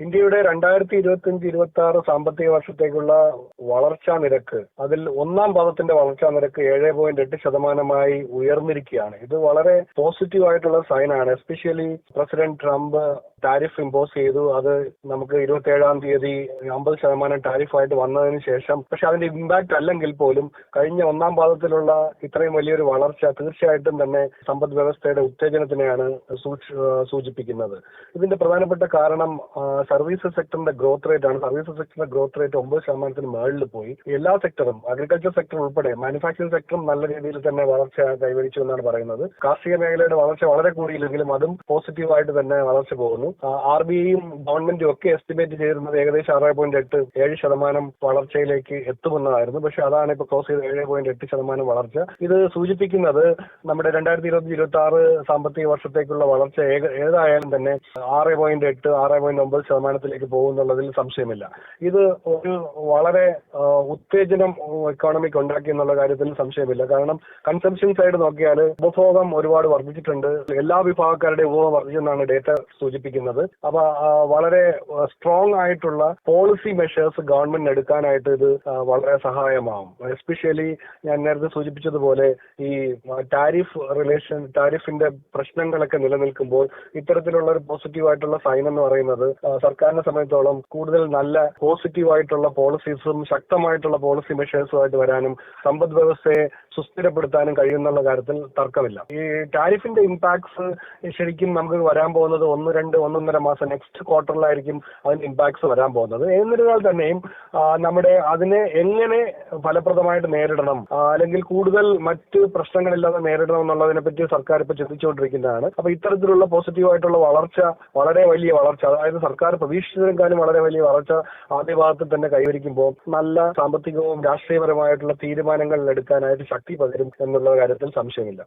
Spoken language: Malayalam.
ഇന്ത്യയുടെ രണ്ടായിരത്തി ഇരുപത്തി അഞ്ച് ഇരുപത്തി ആറ് സാമ്പത്തിക വർഷത്തേക്കുള്ള വളർച്ചാ നിരക്ക് അതിൽ ഒന്നാം പാദത്തിന്റെ വളർച്ചാ നിരക്ക് ഏഴ് പോയിന്റ് എട്ട് ശതമാനമായി ഉയർന്നിരിക്കുകയാണ്. ഇത് വളരെ പോസിറ്റീവ് ആയിട്ടുള്ള സൈനാണ് especially president Trump tariff impose ചെയ്തു. അത് നമുക്ക് ഇരുപത്തി ഏഴാം തീയതി അമ്പത് ശതമാനം ടാരിഫായിട്ട് വന്നതിന് ശേഷം പക്ഷെ അതിന്റെ ഇമ്പാക്ട് അല്ലെങ്കിൽ പോലും കഴിഞ്ഞ ഒന്നാം പാദത്തിലുള്ള ഇത്രയും വലിയൊരു വളർച്ച തീർച്ചയായിട്ടും തന്നെ സമ്പദ് വ്യവസ്ഥയുടെ ഉത്തേജനത്തിനെയാണ് സൂചിപ്പിക്കുന്നത്. ഇതിന്റെ പ്രധാനപ്പെട്ട കാരണം സർവീസസ് സെക്ടറിന്റെ ഗ്രോത്ത് റേറ്റ് ആണ്. സർവീസസ് സെക്ടറിന്റെ ഗ്രോത്ത് റേറ്റ് ഒമ്പത് ശതമാനത്തിന് മുകളിൽ പോയി. എല്ലാ സെക്ടറും അഗ്രികൾച്ചർ സെക്ടർ ഉൾപ്പെടെ മാനുഫാക്ചറിംഗ് സെക്ടറും നല്ല രീതിയിൽ തന്നെ വളർച്ച കൈവരിച്ചു എന്നാണ് പറയുന്നത്. കാർഷിക മേഖലയുടെ വളർച്ച വളരെ കൂടിയില്ലെങ്കിലും അതും പോസിറ്റീവായിട്ട് തന്നെ വളർച്ച പോകുന്നു. ആർ ബി ഐയും ഗവൺമെന്റും ഒക്കെ എസ്റ്റിമേറ്റ് ചെയ്തിരുന്നത് ഏകദേശം ആറ് പോയിന്റ് എട്ട് ഏഴ് ശതമാനം വളർച്ചയിലേക്ക് എത്തുമെന്നതായിരുന്നു പക്ഷെ അതാണ് ഇപ്പൊ ക്ലോസ് ചെയ്ത് ഏഴ് പോയിന്റ് എട്ട് ശതമാനം വളർച്ച. ഇത് സൂചിപ്പിക്കുന്നത് നമ്മുടെ രണ്ടായിരത്തി ഇരുപത്തി ഇരുപത്തി ആറ് സാമ്പത്തിക വർഷത്തേക്കുള്ള വളർച്ച ഏതായാലും തന്നെ ആറ് പോയിന്റ് എട്ട് ആറ് പോയിന്റ് ഒമ്പത് ശതമാനത്തിലേക്ക് പോകുന്നുള്ളതിൽ സംശയമില്ല. ഇത് ഒരു വളരെ ഉത്തേജനം എക്കോണമിക്ക് ഉണ്ടാക്കി എന്നുള്ള കാര്യത്തിൽ സംശയമില്ല. കാരണം കൺസംഷൻ സൈഡ് നോക്കിയാൽ ഉപഭോഗം ഒരുപാട് വർദ്ധിച്ചിട്ടുണ്ട്. എല്ലാ വിഭാഗക്കാരുടെ ഉപഭോഗം വർദ്ധിച്ചെന്നാണ് ഡേറ്റ സൂചിപ്പിക്കുന്നത്. അപ്പൊ ആ, വളരെ സ്ട്രോങ് ആയിട്ടുള്ള പോളിസി മെഷേഴ്സ് ഗവൺമെന്റ് എടുക്കാനായിട്ട് ഇത് വളരെ സഹായമാവും. എസ്പെഷ്യലി ഞാൻ നേരത്തെ സൂചിപ്പിച്ചതുപോലെ ഈ ടാരിഫ് റിലേഷൻ ടാരിഫിന്റെ പ്രശ്നങ്ങളൊക്കെ നിലനിൽക്കുമ്പോൾ ഇത്തരത്തിലുള്ള ഒരു പോസിറ്റീവ് ആയിട്ടുള്ള സൈൻ എന്ന് പറയുന്നത് സർക്കാരിനെ സംബന്ധിച്ചോളം കൂടുതൽ നല്ല പോസിറ്റീവ് ആയിട്ടുള്ള പോളിസീസും ശക്തമായിട്ടുള്ള പോളിസി മെഷേഴ്സുമായിട്ട് വരാനും സമ്പദ് വ്യവസ്ഥയെ സുസ്ഥിരപ്പെടുത്താനും കഴിയുന്നുള്ള കാര്യത്തിൽ തർക്കമില്ല. ഈ ടാരിഫിന്റെ ഇമ്പാക്ട്സ് ശരിക്കും നമുക്ക് വരാൻ പോകുന്നത് ഒന്ന് രണ്ട് ഒന്നൊന്നര മാസം നെക്സ്റ്റ് ക്വാർട്ടറിലായിരിക്കും അതിന്റെ ഇമ്പാക്ട്സ് വരാൻ പോകുന്നത്. എന്നിരുന്നാൽ തന്നെയും നമ്മുടെ അതിനെ എങ്ങനെ ഫലപ്രദമായിട്ട് നേരിടണം അല്ലെങ്കിൽ കൂടുതൽ മറ്റ് പ്രശ്നങ്ങളില്ലാതെ നേരിടണം എന്നുള്ളതിനെ പറ്റി സർക്കാർ ഇപ്പൊ ചിന്തിച്ചുകൊണ്ടിരിക്കുന്നതാണ്. അപ്പൊ ഇത്തരത്തിലുള്ള പോസിറ്റീവ് ആയിട്ടുള്ള വളർച്ച വളരെ വലിയ വളർച്ച അതായത് സർക്കാർ പ്രതീക്ഷിച്ചതിനേക്കാളും വളരെ വലിയ വളർച്ച ആദ്യ ഭാഗത്തിൽ തന്നെ കൈവരിക്കുമ്പോൾ നല്ല സാമ്പത്തികവും രാഷ്ട്രീയപരമായിട്ടുള്ള തീരുമാനങ്ങൾ എടുക്കാനായിട്ട് ശക്തി പകരും എന്നുള്ള കാര്യത്തിൽ സംശയമില്ല.